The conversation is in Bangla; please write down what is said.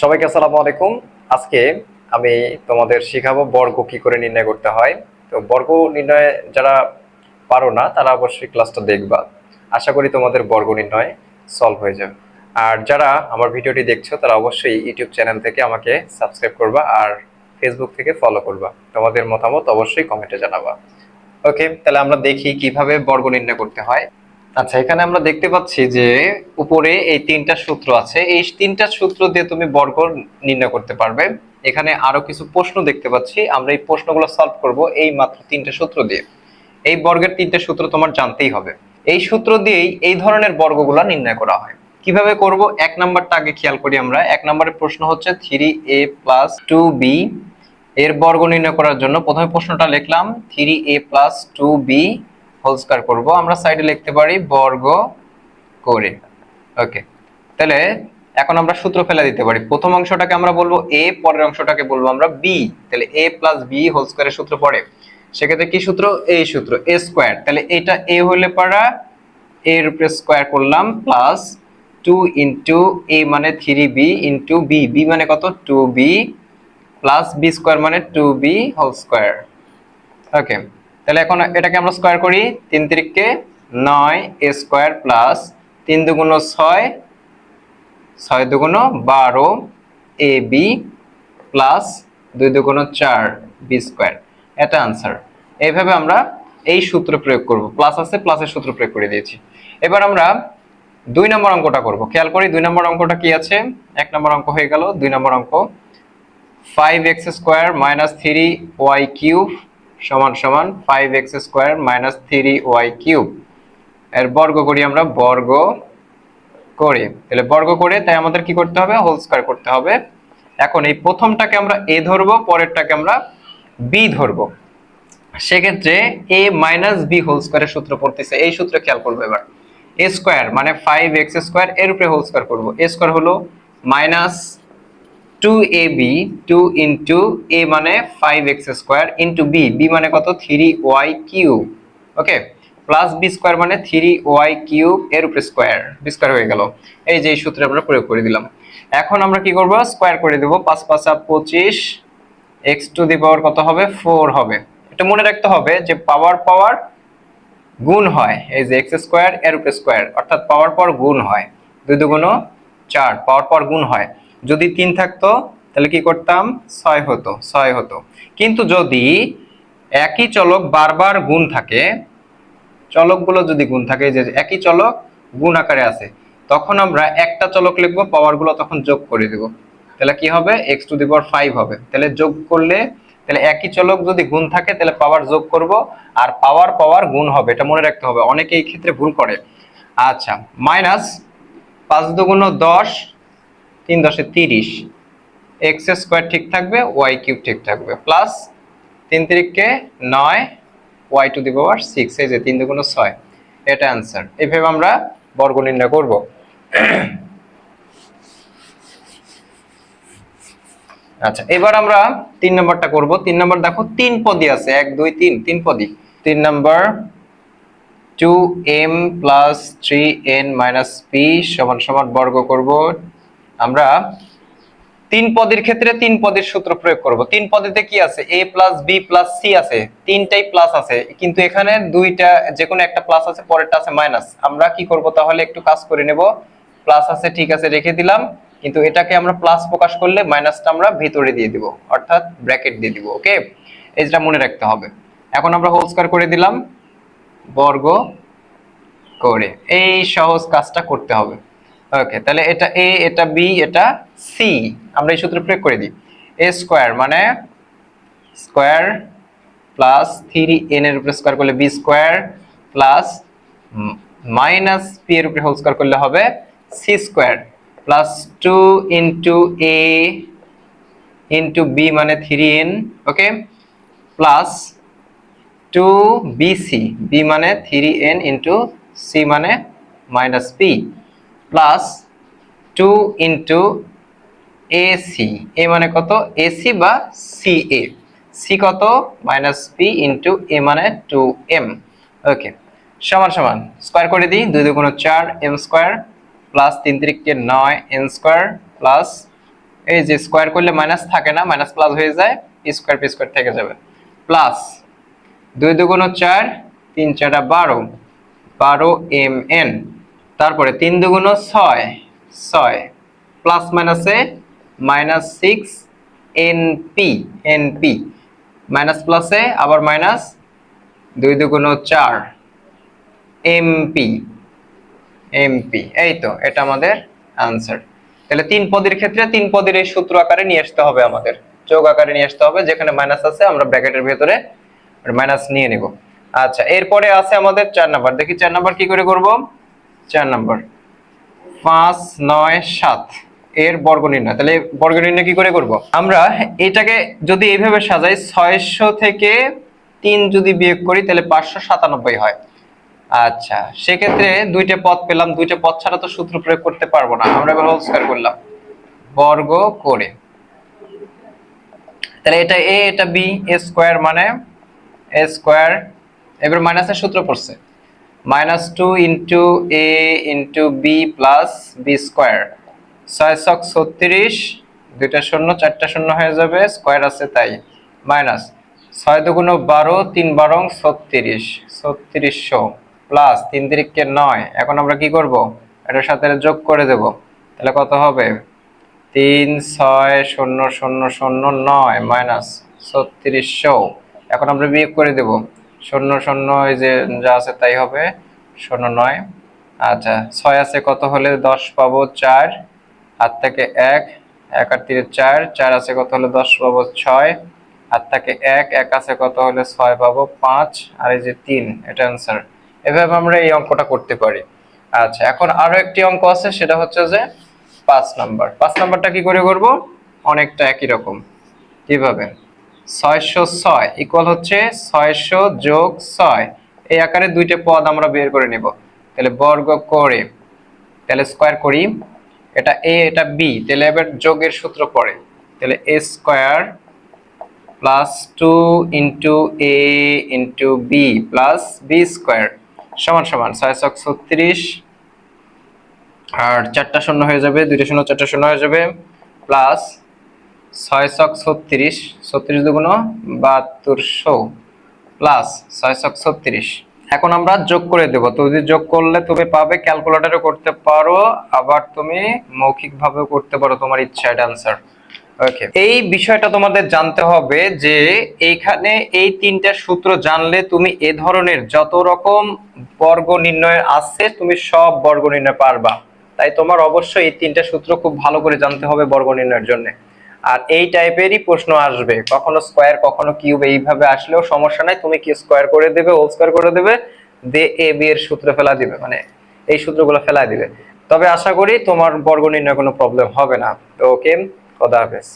সবাইকে আসসালামু আলাইকুম। আজকে আমি তোমাদের শেখাবো বর্গ কি করে নির্ণয় করতে হয়। তো বর্গ নির্ণয় যারা পারো না, তারা অবশ্যই ক্লাসটা দেখবা। আশা করি তোমাদের বর্গ নির্ণয় সলভ হয়ে যাবে। আর যারা আমার ভিডিওটি দেখছ, তারা অবশ্যই ইউটিউব চ্যানেল থেকে আমাকে সাবস্ক্রাইব করবা আর ফেসবুক থেকে ফলো করবা। তোমাদের মতামত অবশ্যই কমেন্টে জানাবা। ওকে তাহলে আমরা দেখি কীভাবে বর্গ নির্ণয় করতে হয়। আচ্ছা এখানে আমরা দেখতে পাচ্ছি যে উপরে এই তিনটা সূত্র আছে। এই তিনটা সূত্র দিয়ে তুমি বর্গ নির্ণয় করতে পারবে। এখানে আরও কিছু প্রশ্ন দেখতে পাচ্ছি। আমরা এই প্রশ্নগুলো সলভ করব এই মাত্র তিনটা সূত্র দিয়ে। এই বর্গের তিনটা সূত্র তোমার জানতেই হবে। এই সূত্র দিয়েই এই ধরনের বর্গগুলো নির্ণয় করা হয়। কীভাবে করব? এক নাম্বারটা আগে খেয়াল করি আমরা। এক নম্বরের প্রশ্ন হচ্ছে three A plus two B এর বর্গ নির্ণয় করার জন্য প্রথমে প্রশ্নটা লিখলাম three A plus two B whole করব। আমরা সাইডে লিখতে পারি বর্গ করে। ওকে। তাহলে এখন আমরা সূত্র ফেলে দিতে পারি। প্রথম অংশটাকে আমরা বলব এ পরের অংশটাকে বলব আমরা বি তাহলে এ প্লাস বি হোল স্কয়ারের সূত্র পড়ে। সেক্ষেত্রে কি সূত্র? এই সূত্র। এ স্কোয়ার তাহলে এটা এ হলে পারা এর উপরে স্কোয়ার করলাম প্লাস টু ইন্টু এ মানে three B into B B মানে কত? Two B plus B square মানে two B whole square okay. তাহলে এখন এটাকে আমরা স্কোয়ার করি, তিন তিরিককে নয় এ স্কোয়ার প্লাস তিন দুগুণ ছয় ছয় দুগুণ বারো এ বি প্লাস দুই দুগুণ চার বি স্কোয়ার এটা আনসার এইভাবে আমরা এই সূত্র প্রয়োগ করব। প্লাস আছে প্লাসের সূত্র প্রয়োগ করে দিয়েছি। এবার আমরা দুই নম্বর অঙ্কটা করব। খেয়াল করি, দুই নম্বর অঙ্কটা কি আছে? এক নম্বর অঙ্ক হয়ে গেল, দুই নম্বর অঙ্ক। Five x square minus three y cube সমান সমান five x square minus three y cube এর বর্গ করি আমরা, বর্গ করে। তাহলে বর্গ করে, তাই আমাদের কি করতে হবে? হোল স্কয়ার করতে হবে। এখন এই প্রথমটাকে আমরা এ ধরবো, পরেরটাকে আমরা বি ধরবো। সেক্ষেত্রে এ মাইনাস বি হোল স্কয়ারের সূত্র পড়তেছে। এই সূত্র খেয়াল করব এবার। এ স্কোয়ার মানে ফাইভ এক্স স্কোয়ার এর উপরে হোল স্কয়ার করব। এ স্কোয়ার হলো minus two A B two into A মানে five x square into B B মানে কত? Three y cube okay plus B square মানে থ্রি ওয়াই কিউব এর উপরে স্কোয়ার বি স্কোয়ার হয়ে গেল। এই যে এই সূত্রে আমরা প্রয়োগ করে দিলাম। এখন আমরা কি করব? স্কোয়ার করে দেব। পাঁচ পাঁচা পঁচিশ এক্স টু দি পাওয়ার কত হবে? ফোর হবে। এটা মনে রাখতে হবে যে পাওয়ার পাওয়ার গুণ হয়। এই যে এক্স স্কোয়ার এর উপরে স্কোয়ার অর্থাৎ পাওয়ার পাওয়ার গুণ হয়। দুই দুগুণ চার পাওয়ার পাওয়ার গুণ হয়। যদি তিন থাকতো, তাহলে কি করতাম? ছয় হতো ছয় হতো। কিন্তু যদি একই চলক বারবার গুণ থাকে, চলকগুলো যদি গুণ থাকে, যে একই চলক গুণ আকারে আছে, তখন আমরা একটা চলক লিখব পাওয়ারগুলো তখন যোগ করে দেব। তাহলে কি হবে? X to the power five হবে। তাহলে যোগ করলে, তাহলে একই চলক যদি গুণ থাকে, তাহলে পাওয়ার যোগ করব, আর পাওয়ার পাওয়ার গুণ হবে। এটা মনে রাখতে হবে। অনেকে এই ক্ষেত্রে ভুল করে। আচ্ছা মাইনাস পাঁচ দুগুণ দশ তিন দশে তিরিশ। এক্স স্কোয়ার ঠিক থাকবে ওয়াই কিউব ঠিক থাকবে। প্লাস তিন তিরিককে নয় y to the power six এই যে তিন দুগুণ ছয়। এটা অ্যান্সার এইভাবে আমরা বর্গ নির্ণয় করব। আচ্ছা এবার আমরা তিন নম্বরটা করব। তিন নম্বর দেখো, তিন পদই আছে। এক, দুই, তিন তিন পদই। তিন নম্বর two M plus three N minus P সমান সমান বর্গ করব আমরা তিন পদের ক্ষেত্রে তিন পদের সূত্র প্রয়োগ করব। তিন পদেতে কি আছে? A plus B plus C আছে। তিনটাই প্লাস আছে। কিন্তু এখানে দুইটা যে কোনো একটা প্লাস আছে, পরেরটা আছে মাইনাস আমরা কি করব তাহলে একটু কাজ করে নেব। প্লাস আছে, ঠিক আছে, রেখে দিলাম। কিন্তু এটাকে আমরা প্লাস প্রকাশ করলে মাইনাসটা আমরা ভিতরে দিয়ে দিব। অর্থাৎ ব্র্যাকেট দিয়ে দিব ওকে এটা মনে রাখতে হবে। এখন আমরা হোল করে দিলাম। বর্গ করে। এই সহজ কাজটা করতে হবে। ওকে তাহলে এটা এ এটা বি এটা সি আমরা এই সূত্র প্রয়োগ করে দিই। এ স্কোয়ার মানে স্কোয়ার প্লাস থ্রি এন এর উপরে স্কোয়ার করলে B square plus minus P এর উপরে হোল স্কোয়ার করলে হবে C square plus two into A into B মানে three N okay plus two B C B মানে থ্রি এন ইন্টু সি মানে minus P plus two into AC, A মানে কত? এসি বা সি এ। সি কত? মাইনাস পি ইন্টু এ মানে টু এম। ওকে, সমান সমান। স্কোয়ার করে দিই, দুই দুগুণ চার এম স্কোয়ার প্লাস তিন তিরিককে নয় এন স্কোয়ার প্লাস এই যে স্কোয়ার করলে মাইনাস থাকে না, মাইনাস প্লাস হয়ে যায় স্কোয়ার পি স্কোয়ার থেকে যাবে। প্লাস দুই দুগুণ চার, তিন চারটা বারো বারো এম এন। তারপরে তিন দুগুণ ছয় ছয় প্লাস মাইনাসে minus six N P N P minus প্লাসে আবার মাইনাস দুই দুগুণ চার এমপি এমপি এই তো এটা আমাদের আনসার তাহলে তিন পদের ক্ষেত্রে তিন পদের এই সূত্র আকারে নিয়ে আসতে হবে আমাদের। যোগ আকারে নিয়ে আসতে হবে, যেখানে মাইনাস আছে আমরা ব্র্যাকেটের ভেতরে মাইনাস নিয়ে নিব। আচ্ছা এরপরে আছে আমাদের চার নাম্বার দেখি চার নাম্বার কি করে করব? চার নাম্বার। পাঁচ, নয়, সাত। এর বর্গ নির্ণয় তাহলে বর্গ নির্ণয় কি করে করব? আমরা এটাকে যদি এইভাবে সাজাই, ছয়শো থেকে তিন যদি বিয়োগ করি, তাহলে পাঁচশো সাতানব্বই হয়। আচ্ছা সেক্ষেত্রে দুইটা পদ পেলাম। দুইটা পথ ছাড়া তো সূত্র প্রয়োগ করতে পারব না। আমরা এবার করলাম। বর্গ করে। তাহলে এটা এ এটা বি এ স্কোয়ার মানে এ স্কোয়ার এবার মাইনাসের সূত্র পড়ছে। Minus two into A into B plus B square ছয় ছক ছত্রিশ, দুইটা শূন্য, চারটা শূন্য হয়ে যাবে স্কোয়ার আছে তাই। মাইনাস ছয় দুগুণ বারো, তিন বারং ছত্রিশ, ছত্রিশশো প্লাস তিন তিরিককে নয়। এখন আমরা কি করব? এটার সাথে যোগ করে দেব। তাহলে কত হবে? তিন, ছয়, শূন্য শূন্য শূন্য, নয় মাইনাস ছত্রিশশো। এখন আমরা বিয়োগ করে দেব। শূন্য শূন্য এই যে যা আছে তাই হবে, শূন্য নয়। আচ্ছা ছয় আছে কত হলে? দশ পাবো চার হাত থেকে এক এক আর তিনে চার চার আছে কত হলে? দশ পাবো ছয় আর থাকে এক এক আছে কত হলে? ছয় পাবো পাঁচ, আর এই যে তিন, এটা অ্যান্সার এভাবে আমরা এই অঙ্কটা করতে পারি। আচ্ছা এখন আরও একটি অঙ্ক আছে, সেটা হচ্ছে যে পাঁচ নাম্বার। পাঁচ নাম্বারটা কি করে করব? অনেকটা একই রকম। কীভাবে? ছয়শো ছয় ইকুয়াল হচ্ছে ছয়শো যোগ ছয়। এই আকারে দুইটা পদ আমরা বের করে নিব। তাহলে বর্গ করে, তাহলে স্কোয়ার করি। এটা এ, এটা বি, তাহলে এবার যোগের সূত্র পড়ে। তাহলে A square plus two into A into B plus B square সমান সমান ছয় ছক ছত্রিশ। আর চারটা শূন্য হয়ে যাবে, দুইটা শূন্য, চারটা শূন্য হয়ে যাবে প্লাস ছয় ছক ছত্রিশ ছত্রিশ দুগুণ বাহাত্তরশো প্লাস ছয় ছক ছত্রিশ। এখন আমরা যোগ করে দেব। তো যদি যোগ করলে তুমি পাবে ক্যালকুলেটরে করতে পারো, আবার তুমি মৌখিক ভাবে করতে পারো তোমার ইচ্ছা এটা ওকে, এই বিষয়টা তোমাদের জানতে হবে যে এইখানে এই তিনটা সূত্র জানলে তুমি এ ধরনের যত রকম বর্গ নির্ণয় আছে, তুমি সব বর্গ নির্ণয় পারবা। তাই তোমার অবশ্যই এই তিনটা সূত্র খুব ভালো করে জানতে হবে বর্গ নির্ণয়ের জন্য। আর এই টাইপেরই প্রশ্ন আসবে। কখনো স্কোয়ার কখনো কিউব এইভাবে আসলেও সমস্যা নাই। তুমি কি স্কোয়ার করে দেবে হোল স্কোয়ার করে দেবে? দে এ বি এর সূত্র ফেলা দিবে মানে এই সূত্রগুলো ফেলা দিবে। তবে আশা করি তোমার বর্গ নির্ণয় কোনো প্রবলেম হবে না। ওকে খোদা হাফেজ।